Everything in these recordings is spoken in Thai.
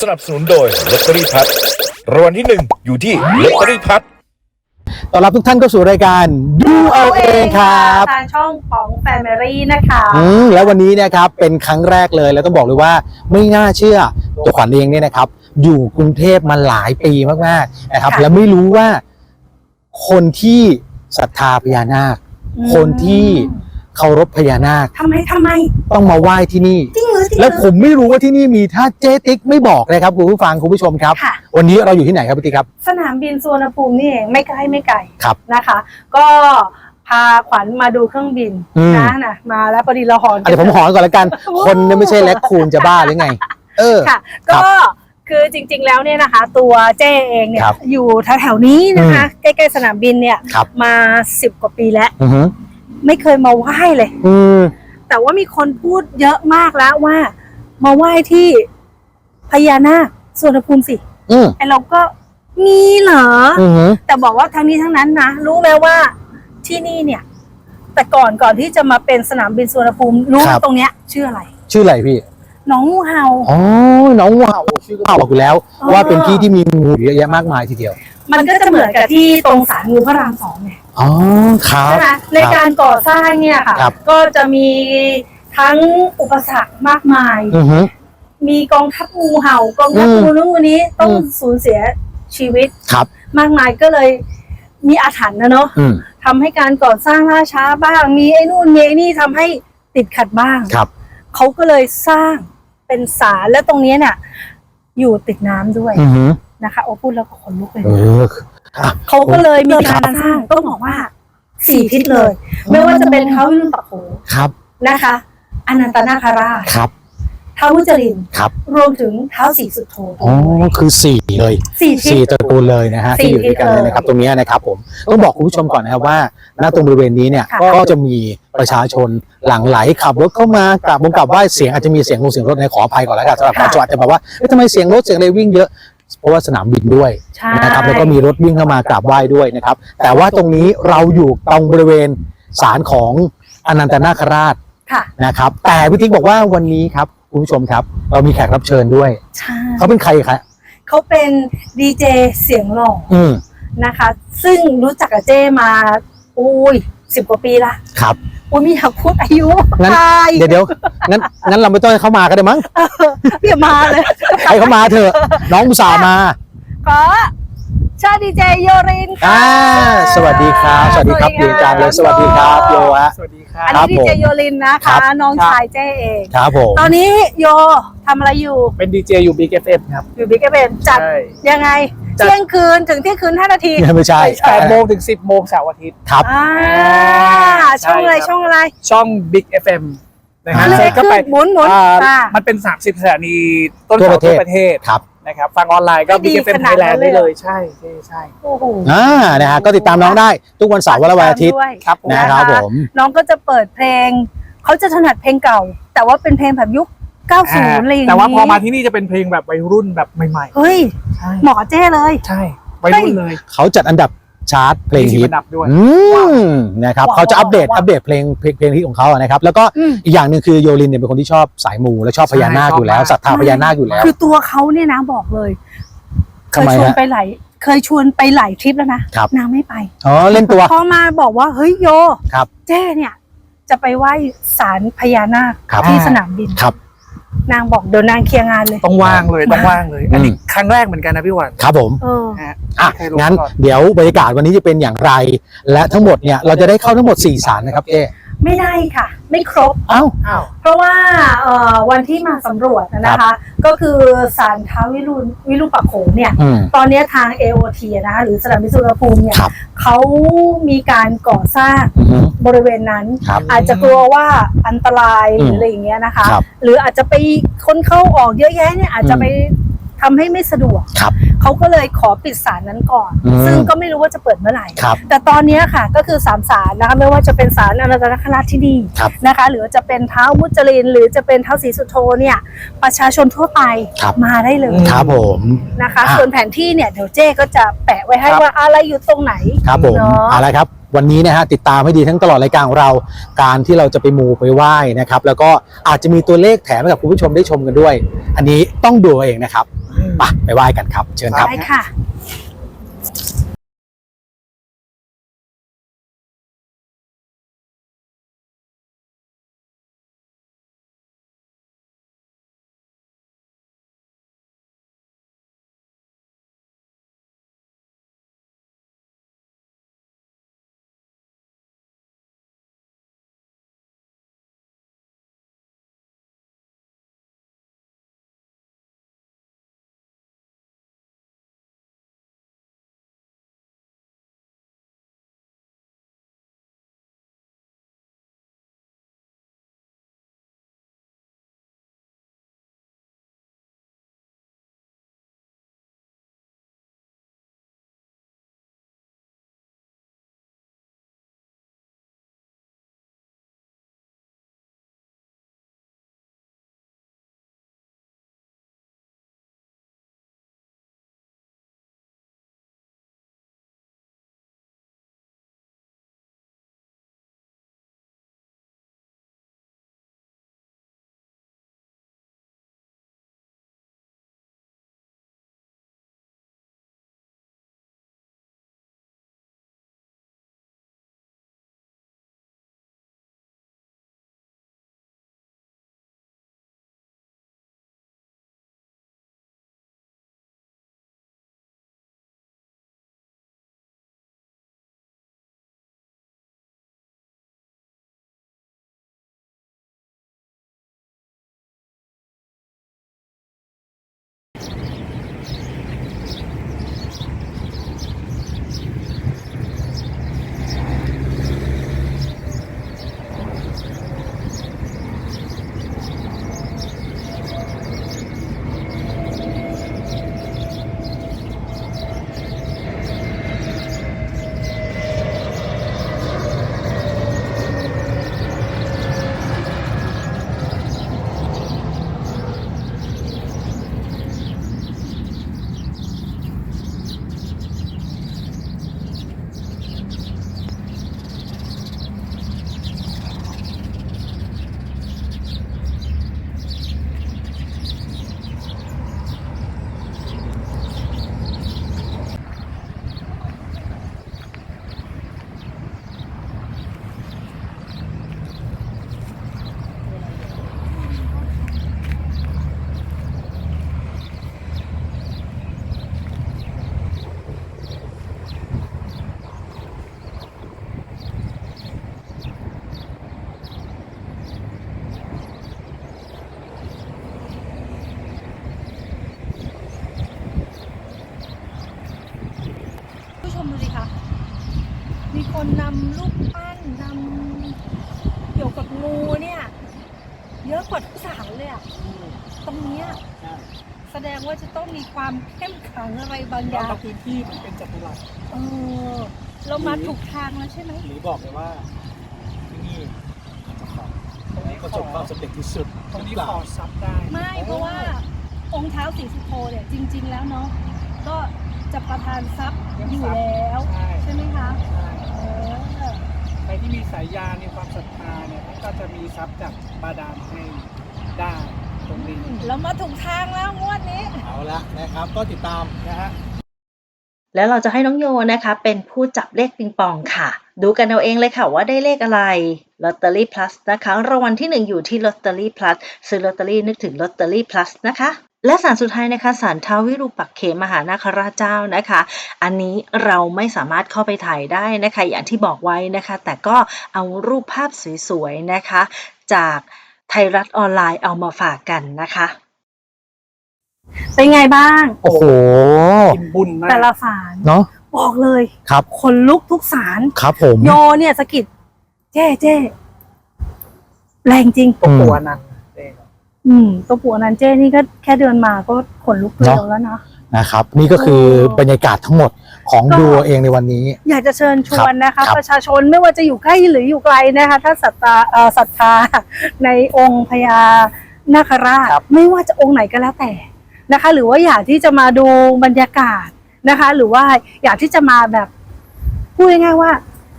สนับสนุนโดยลอตเตอรี่พัดรางวัลที่หนึ่งอยู่ที่ลอตเตอรี่พัด ต้อนรับทุกท่านเข้าสู่รายการดูเอาเองครับทางช่องของแฟมิลี่นะคะ อืมแล้ววันนี้นะครับเป็นครั้งแรกเลยแล้วต้องบอกเลยว่าไม่น่าเชื่อตัวขวัญเองเนี่ยนะครับ อยู่กรุงเทพมาหลายปีมากๆนะครับ ค่ะ แล้วไม่รู้ว่าคนที่ศรัทธาพญานาคอืมคนที่เคารพพญานาคทำไมทำไม ต้องมาไหว้ที่นี่ จริง เหรือจริงเหรอแล้วผมไม่รู้ว่าที่นี่มีถ้าเจ๊ติ๊กไม่บอกนะครับคุณผู้ฟังคุณผู้ชมครับ ค่ะ วันนี้เราอยู่ที่ไหนครับพี่ติ๊กครับ สนามบินสุวรรณภูมินี่เองไม่ใกล้ไม่ไกลครับ นะคะ ก็พาขวัญมาดูเครื่องบินอืม นะนะมาแล้วพอดีเราหอนอะเดี๋ยวผมหอนก่อนละกัน คนเนี่ยไม่ใช่แลคคูนจะบ้าหรือไง เออ ค่ะก็คือจริง ๆ แล้วเนี่ยนะคะ ตัวเจ้เองเนี่ยครับอยู่แถวๆนี้นะคะใกล้ๆสนามบินเนี่ยครับ มาสิบกว่าปีแล้ว อือฮึไม่เคยมาไหว้เลย อืม แต่ว่ามีคนพูดเยอะมากแล้วว่า มาไหว้ที่พญานาคสวนภูมิสิอืมไอเราก็มีเหรอออือฮึแต่บอกว่าทั้งนี้ทั้งนั้นนะรู้ไหมว่าที่นี่เนี่ย แต่ก่อนก่อนที่จะมาเป็นสนามบินสุวรรณภูมิรู้ไหมตรงเนี้ย ชื่ออะไรชื่ออะไรพี่ หน้องงูเห่า อ๋อ น้องว้าวชื่อก็บอกอยู่แล้ว อ๋อ ว่าเป็นที่ที่มีงูเยอะแยะมากมายทีเดียว มันก็จะเหมือนกับที่ตรงศาลงูพระรามสองเนี่ย อ๋อครับ ใช่ไหมในการก่อสร้างเนี่ยค่ะ ครับ ก็จะมีทั้งอุปสรรคมากมาย อือฮึ มีกองทัพงูเห่ากองทัพอืมงูนู้นงูนี้ต้องอืม สูญเสียชีวิตครับ มากมายก็เลยมีอาถรรพ์นะเนาะอืมทำให้การก่อสร้างล่าช้าบ้าง มีไอ้นู่นมีไอ้นี่ทำให้ติดขัดบ้าง ครับ เขาก็เลยสร้างเป็นศาลและตรงนี้เนี่ยอยู่ติดน้ำด้วยอือฮึนะคะโอ้พูดแล้วก็ขนลุกเลยเออ อะเขาก็เลยมีการสร้างต้องบอกว่าสี่ทิศเลย ไม่ว่าจะเป็นเท้าวิรุณปักโขครับนะคะอนันตนาคาราชครับท้าวมุจรินครับ รวมถึงเท้าวสีสุดโทอ๋อคือสี่เลยสี่ทิสี่ศตระกูลเลยนะฮะสี่ที่อยู่ด้วยกันเลยนะครับ ตรงเนี้ยนะครับ ผมต้องบอกคุณผู้ชมก่อนนะครับว่าณตรงบริเวณนี้เนี่ยค่ะก็จะมีประชาชนหลั่งไหลขับรถเข้ามากราบมงกราบไหว้เสียงอาจจะมีเสียงลงเสียงรถในขออภัยก่อนแล้วกันสำหรับการจอดจะแบบว่าเอ๊ะทำไมเสียงรถเสียงอะไรวิ่งเยอะ เพราะว่าสนามบินด้วยใช่ นะครับแล้วก็มีรถวิ่งเข้ามากราบไหว้ด้วยนะครับ แต่ว่าตรงนี้เราอยู่ตรงบริเวณศาลของอนันตนาคราชค่ะ นะครับ แต่พี่ติ๊กบอกว่าวันนี้ครับคุณผู้ชมครับ เรามีแขกรับเชิญด้วย ใช่เขาเป็นใครครับเขาเป็นดีเจเสียงหล่ออืมนะคะ ซึ่งรู้จักกับเจ้มาอุ้ยสิบกว่าปีละ ครับ อุ้ยไม่อยากพูดอายุงั้นตายเดี๋ยวเดี๋ยวงั้นงั้นเราไม่ต้องให้เขามาก็ได้มั้งพี่อย่ามาเลยให้เขามาเถอะ น้องอุตส่าห์มาขอชาดีเจโยรินค่ะอ่าสวัสดีครับ สวัสดีครับอยู่กลางเลยสวัสดีครับโยฮะสวัสดีครัอันบนี้ดีเจโยรินนะครัคะบน้องชายเจ้เองครับผมตอนนี้โยทำอะไรอยู่เป็นดีเจอยู่ Big FM ครับอยู่บิ๊กเบนจัดใช่ยังไงจัด เที่ยงคืนถึงเที่ยงคืนห้านาทีไม่ใช่แปดโมงถึงสิบโมงเสาร์อาทิตย์ครับอ่าใช่ช่องอะไรครับช่องอะไรช่อง Big FM นะฮะอ่าเลเซิยร์ชเข้าขึ้ไปนหมุนหมุนอ่าอ่ามันเป็น 30สถานีต้นทั่วเขาประเทศทั่วประเทศครับนะครับฟังออนไลน์ก็ไม่ดี Big FM ขนาดนั้น Thailand เลยได้เหรอเลยใช่ใช่ใช่โอ้โหอ่านะฮะก็ติดตามน้องได้ทุกวันเสาร์วันละวันอาทิตย์ด้วยครับผมนะครับผมน้องก็จะเปิดเพลงเขาจะถนัดเพลงเก่า แต่ว่าเป็นเพลงแบบยุค90อะไรอย่างนี้แต่ว่าพอมาที่นี่จะเป็นเพลงแบบวัยรุ่นแบบใหม่เฮ้ยๆใช่เหมาะกับเจ้เลย ใช่วัยรุ่นเลย เขาจัดอันดับชาร์ตเพลงมีสิบฮิตอันดับด้วยอืมนะครับว้าวเขาจะอัปเดตว้าวอัปเดตเพลงเพลงเพลงฮิตของเขาอะนะครับ แล้วก็อืมอีกอย่างหนึ่งคือโยลินเนี่ยเป็นคนที่ชอบสายมูและชอบพญานาคอยู่แล้วใช่ศรัทธาพญานาคอยู่แล้ว คือตัวเขาเนี่ยนะบอกเลยเคทำยไมชวนฮะไปหลายเคยชวนไปหลายทริปแล้วนะครับนางไม่ไปอ๋อเล่นตัวพอมาบอกว่าเฮ้ยโยครับเจ้เนี่ย จะไปไหว้ศาลพญานาคครับที่สนามบินครับ นางบอกเดี๋ยวนางเคลียร์งานเลยต้องว่างเลยต้องว่างเลย อันนี้อืมครั้งแรกเหมือนกันนะพี่หวันครับผมเออ ฮะอะไม่เคยรู้งั้นมาก่อนเดี๋ยวบรรยากาศวันนี้จะเป็นอย่างไร และทั้งหมดเนี่ยเราจะได้เข้าทั้งหมด 4 สารนะครับเอ๊ะ ไม่ได้ค่ะ ไม่ครบ เอ้า อ้าว เพราะว่าเอ่อวันที่มาสำรวจนะคะก็คือศาลท้าววิรุณวิรุปักโขงเนี่ย อืม ตอนเนี้ยทาง AOT นะคะหรือสนามบินสุวรรณภูมิเนี่ยครับ เขามีการก่อสร้างอือฮึบริเวณนั้น ครับ อาจจะกลัวว่าอันตรายหอืรือมอะไรอย่างเงี้ยนะคะ ครับหรืออาจจะไปคนเข้าออกเยอะแยะเนี่ยอาจจะอืมไป ทำให้ไม่สะดวกครับเขาก็เลยขอปิดศาลนั้นก่อนอืมซึ่งก็ไม่รู้ว่าจะเปิดเมื่อไหร่ครับแต่ตอนเนี้ยค่ะก็คือสามศาลนะคะไม่ว่าจะเป็นศาลอนันตนาคราชที่นี่ครับนะคะ หรือว่าจะเป็นเท้ามุจลิน หรือจะเป็นเท้าศรีสุโธเนี่ยประชาชนทั่วไปครับมาได้เลยอืมครับผมนะคะอะส่วนแผนที่เนี่ยเดี๋ยวเจ้ก็จะแปะไว้ให้ครับว่าอะไรอยู่ตรงไหนครับผมเนาะเอาละครับวันนี้นะฮะติดตามให้ดีทั้งตลอดรายการของเรา การที่เราจะไปมูไปไหว้นะครับ แล้วก็อาจจะมีตัวเลขแถมให้กับคุณผู้ชมได้ชมกันด้วย อันนี้ต้องดูเอาเองนะครับ ไปไปไหว้กันครับ เชิญครับ ได้ค่ะ คนนำลูกปั้นนำเกี่ยวกับงูเนี่ย เยอะกว่าทุกศาลเลยอะตรงเนี้ยแสดงว่าจะต้องมีความเข้มขลังอะไรบางอแล้วย่างก็พื้นที่มันเป็นจัตุรัสเออเรามาถูกทางแล้วใช่ไหมหรือบอกเลยว่าที่นี่อาจจะขอตรงนี้ประสบความสำเร็จที่สุดตรงนี้หอเปล่าขอซับได้ไม่เพราะว่าองค์เท้าสีสุโธเนี่ยจริง ๆ แล้วเนาะก็จะประทานทรัพย์อยู่แล้ว ใช่ใช่ไหมคะ ใช่เออ ใครที่มีสายยานมีความศรัทธาเนี่ยก็จะมีทรัพย์จากบาดาลให้ได้ตรงนี้เรามาถูกทางแล้วงวดนี้ เอาละนะครับ ก็ติดตามนะฮะแล้วเราจะให้น้องโยนะคะ เป็นผู้จับเลขปิงปองค่ะ ดูกันเอาเองเลยค่ะว่าได้เลขอะไรลอตเตอรี่ plus นะคะรางวัลที่ 1 อยู่ที่ลอตเตอรี่ plus ซื้อลอตเตอรี่นึกถึงลอตเตอรี่ plus นะคะ และสารสุดท้ายนะคะสารท้าววิรูปักเขมหานาคราชเจ้านะคะ อันนี้เราไม่สามารถเข้าไปถ่ายได้นะคะ อย่างที่บอกไว้นะคะ แต่ก็เอารูปภาพสวยๆนะคะ จากไทยรัฐออนไลน์เอามาฝากกันนะคะ เป็นไงบ้าง โอ้โหกินบุญมากแต่ละฝานเนาะบอกเลยครับคนลุกทุกสารครับผมโยเนี่ยสะกิดเจ๊เจ๊แรงจริงตัวปัวนั้นเองอืมตัวปู่อนันต์เจ้นี่ก็แค่เดินมาก็ขนลุกเร็วแล้วนะ นะครับ นี่ก็คือบรรยากาศทั้งหมดของก็ ดูเองในวันนี้ อยากจะเชิญชวนนะคะ ครับ ประชาชนไม่ว่าจะอยู่ใกล้หรืออยู่ไกลนะคะ ถ้าศรัทธาเอ่อศรัทธาในองค์พญานาคราช ไม่ว่าจะองค์ไหนก็แล้วแต่นะคะ หรือว่าอยากที่จะมาดูบรรยากาศนะคะ หรือว่าอยากที่จะมาแบบพูดง่ายๆว่า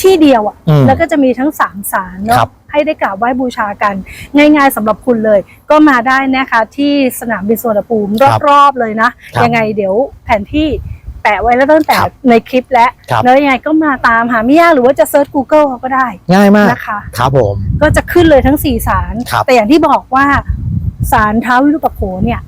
ที่เดียวอะอืมแล้วก็จะมีทั้งสามศาลเนาะครับ ให้ได้กราบไหว้บูชากัน ง่าย ๆสำหรับคุณเลย ก็มาได้นะคะที่สนามบินสุวรรณภูมิครับรอบๆเลยนะครับยังไงเดี๋ยวแผนที่แปะไว้แล้วตั้งแต่ครับในคลิปแล้วครับแล้วยังไงก็มาตามหาไม่ยากหรือว่าจะเซิร์ช Google ก็ได้ ง่ายมากนะคะครับผมก็จะขึ้นเลยทั้งสี่ศาลครับแต่อย่างที่บอกว่าศาลท้าววิรุปโขเนี่ย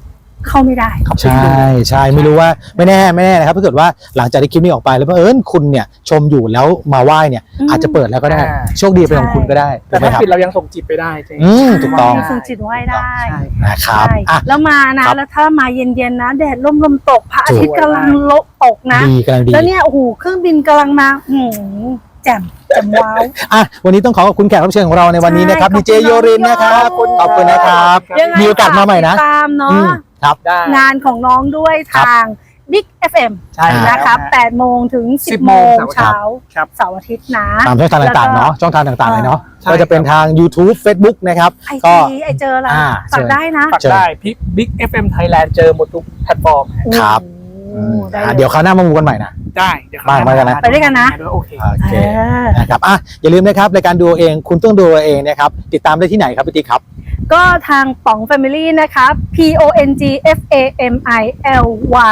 เข้าไม่ได้ ใช่ใช่ไม่รู้ว่าไม่แน่ไม่แน่นะครับถ้าเกิดว่าหลังจากที่คลิปนี้ออกไปแล้วเออคุณเนี่ยชมอยู่แล้วมาไหว้เนี่ยอืมอาจจะเปิดแล้วก็ได้อ่าโชคดีเป็นของคุณก็ได้แต่ถูกไหมถ้าครับปิดเรายังส่งจิตไปได้เจ๊อืมถูกต้องมีฝึกจิตไหว้ได้ใช่นะครับใช่อะแล้วมานะครับแล้วถ้ามาเย็นๆนะ แดดร่มลมตกพระอาถูกทิตย์กำลังลบตกนะดีกำลังดีแล้วเนี่ยโอ้โหเครื่องบินกำลังมาหืมแจ่มแจ่มว้าวอะวันนี้ต้องขอขอบคุณแขกรับเชิญของเราในวันนี้นะครับใช่ดีเจขอบคุณโยรินนะครับขอบคุณขอบคุณนะครับยังไงมีโอกาสมาใหม่นะฝกติดตามเนาะอืม ครับได้ งานของน้องด้วยครับทาง Big FM ใช่แล้วนะครับฮะ8โมงถึง 10 10โมงโมงเช้าครับ เสาร์อาทิตย์นะ ตามช่องทางต่างๆแล้วก็เนาะช่องทางต่างๆเลยเนาะใช่ ก็จะเป็นทาง YouTube Facebook นะครับ ไอก็ จีไอเจออะไรอ่าฝากได้นะฝากได้พิกบิ๊ก FM Thailand เจอหมดทุกแพลตฟอร์มครับ โอ้ได้อะลเดี๋ยวคราวหน้ามามูกันใหม่นะ ได้เดี๋ยวบ้านมากันนะ ไปด้วยกันนะ โอเค โอเคเออ นะครับอะอย่าลืมนะครับรายการดูเองคุณต้องดูเองนะครับติดตามได้ที่ไหนครับพี่ติ๊กครับ ก็ทางป๋อง Family นะคะ P O N G F A M I L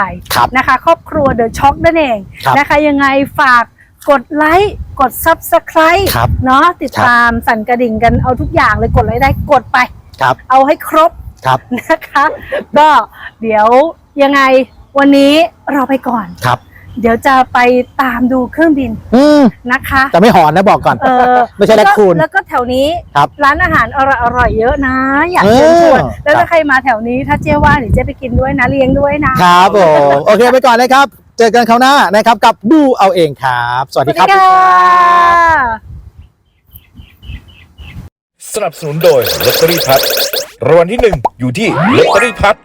Y ครับ นะคะครอบครัว The Shock นั่นเองครับนะคะยังไงฝากกดไลค์กด Subscribe ครับเนาะติดครับ ตามสั่นกระดิ่งกันเอาทุกอย่างเลยกดไลค์ได้กดไป ครับเอาให้ครบ ครับนะคะ ก็เดี๋ยวยังไงวันนี้เราไปก่อน ครับ เดี๋ยวจะไปตามดูเครื่องบินอืมนะคะแต่ไม่หอนนะบอกก่อน เออไม่ใช่แล้วก็แรคคูน แล้วก็แถวนี้ครับร้านอาหารอร่อยอร่อยๆเยอะนะ อยากเออเชิญชวนแล้วครัถ้าบใครมาแถวนี้ถ้าเจ๊ว่าเดี๋ยวเจ๊ไปกินด้วยนะเลี้ยงด้วยนะครับผมโอเคไปก่อนนะครับ เจอกันคราวหน้านะครับกับดูเอาเองครับ สวัสสดีวัสคดีรับ ค่ะ สนับสนุนโดยลอตเตอรี่พัดรางวัลที่หนึ่งอยู่ที่ลอตเตอรี่พัด